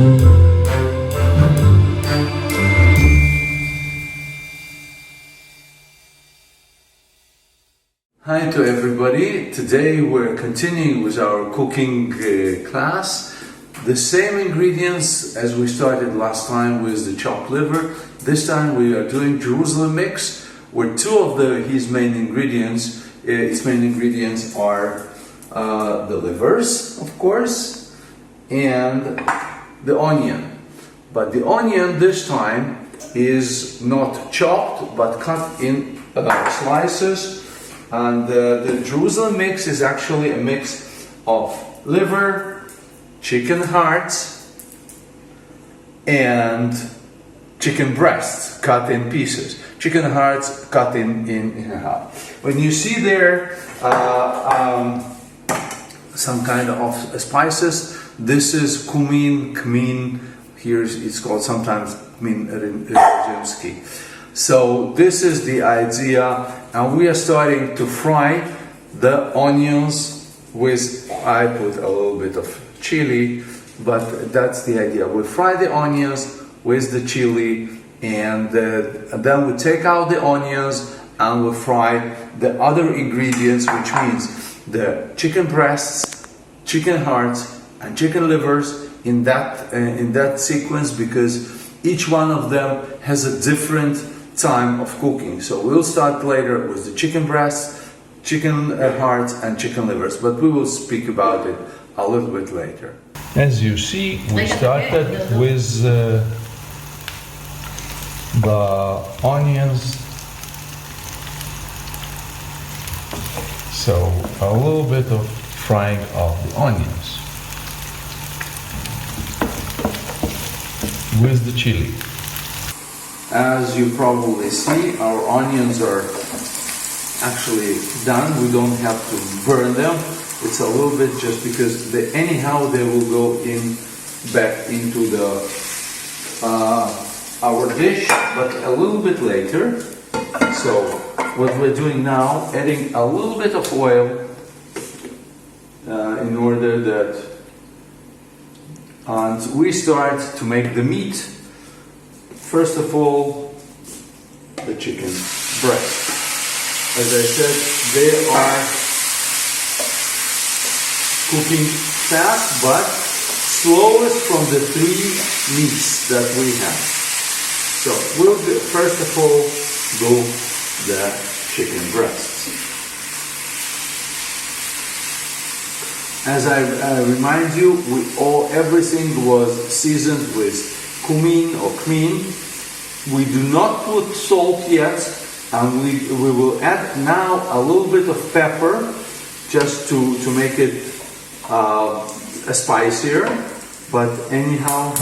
Hi to everybody. Today we're continuing with our cooking uh, class. The same ingredients as we started last time with the chopped liver. This time we are doing Jerusalem mix, where two of the his main ingredients, uh, its main ingredients are uh, the livers, of course, and the onion. But the onion this time is not chopped but cut in uh, slices. And uh, the Jerusalem mix is actually a mix of liver, chicken hearts, and chicken breasts cut in pieces. Chicken hearts cut in, in, in half. When you see there uh, um, some kind of spices, this is cumin, cumin. Here it's called sometimes cumin rzymski. So this is the idea, and we are starting to fry the onions with. I put a little bit of chili, but that's the idea. We fry the onions with the chili, and, uh, and then we take out the onions and we fry the other ingredients, which means the chicken breasts, chicken hearts, and chicken livers in that uh, in that sequence because each one of them has a different time of cooking. So we'll start later with the chicken breasts, chicken uh, hearts, and chicken livers, but we will speak about it a little bit later. As you see, we started with uh, the onions. So a little bit of frying of the onions with the chili. As you probably see, our onions are actually done. We don't have to burn them. It's a little bit just because they, anyhow they will go in back into the uh, our dish, but a little bit later. So what we're doing now, adding a little bit of oil uh, in order that, and we start to make the meat. First of all, the chicken breast. As I said, they are cooking fast, but slowest from the three meats that we have. So we'll first of all do the chicken breasts. As I uh, remind you, we all everything was seasoned with cumin or cumin. We do not put salt yet, and we, we will add now a little bit of pepper just to, to make it uh, spicier. But anyhow,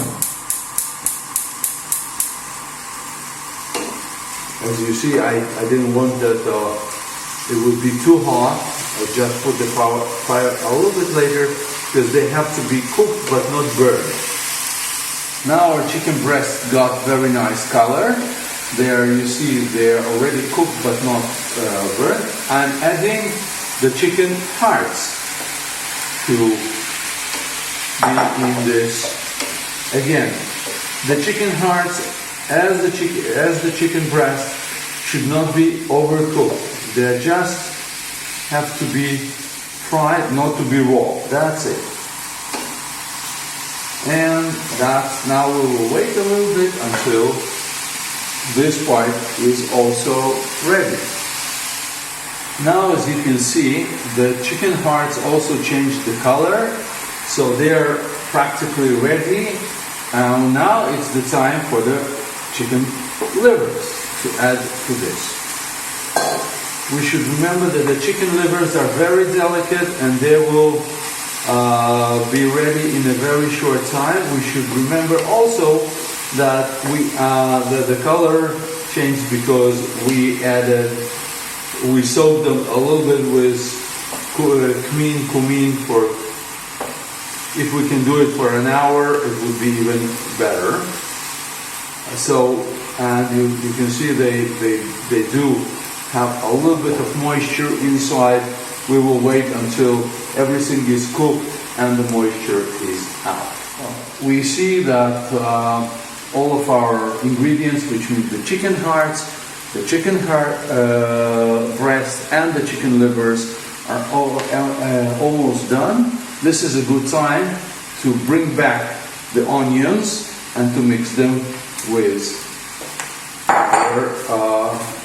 as you see, I, I didn't want that uh, it would be too hot. I just put the fire, fire a little bit later because they have to be cooked but not burned. Now our chicken breasts got very nice color. There you see they're already cooked but not uh. I'm adding the chicken hearts to be in this. Again, the chicken hearts as the chicken as the chicken breast should not be overcooked. They are just have to be fried, not to be raw. That's it. And that's now we will wait a little bit until this part is also ready. Now as you can see, the chicken hearts also changed the color, so they are practically ready. And now it's the time for the chicken livers to add to this. We should remember that the chicken livers are very delicate and they will uh, be ready in a very short time. We should remember also that we uh, the, the color changed because we added we soaked them a little bit with cumin cumin for if we can do it for an hour it would be even better so and you, you can see they, they they do have a little bit of moisture inside we will wait until everything is cooked and the moisture is out we see that uh, all of our ingredients, which means the chicken hearts, the chicken heart uh, breast, and the chicken livers, are all, uh, almost done. This is a good time to bring back the onions and to mix them with our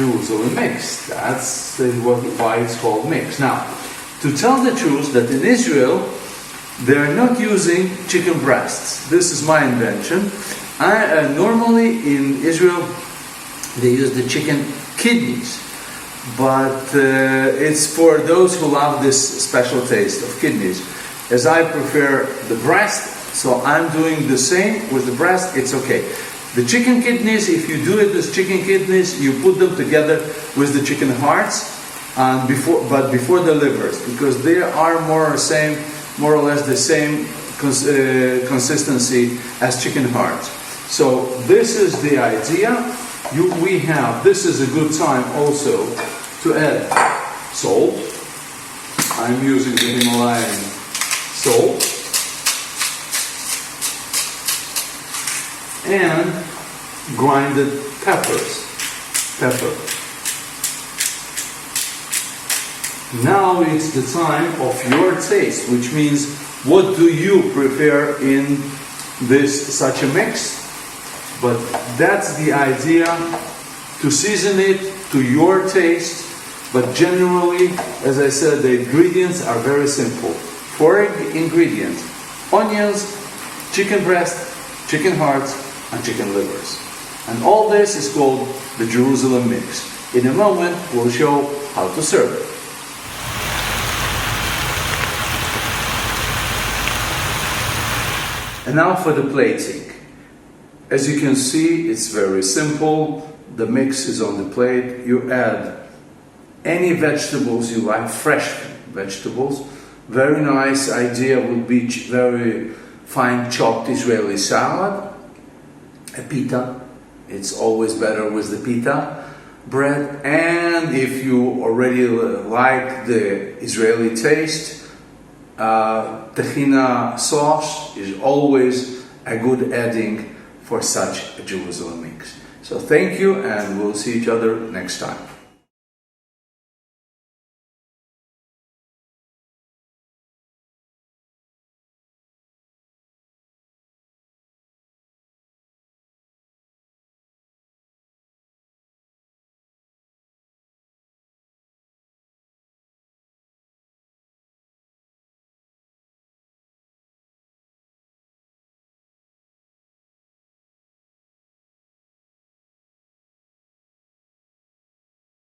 uh, Jerusalem mix. That's what, why it's called mix. Now, to tell the truth, that in Israel they're not using chicken breasts. This is my invention. I, uh, normally in Israel they use the chicken kidneys, but uh, it's for those who love this special taste of kidneys. As I prefer the breast, so I'm doing the same with the breast. It's okay. The chicken kidneys, if you do it with chicken kidneys, you put them together with the chicken hearts, and before, but before the livers, because they are more or same, more or less the same cons- uh, consistency as chicken hearts. So this is the idea. You, we have. This is a good time also to add salt. I'm using the Himalayan salt. And grinded peppers. Pepper. Now it's the time of your taste, which means what do you prefer in this such a mix? But that's the idea to season it to your taste. But generally, as I said, the ingredients are very simple. Four ingredients: onions, chicken breast, chicken hearts, and chicken livers. And all this is called the Jerusalem mix. In a moment, we'll show how to serve it. And now for the plating. As you can see, it's very simple. The mix is on the plate. You add any vegetables you like, fresh vegetables. Very nice idea would be very fine chopped Israeli salad, a pita. It's always better with the pita bread. And if you already like the Israeli taste, uh, tahina sauce is always a good adding for such a Jerusalem mix. So thank you, and we'll see each other next time.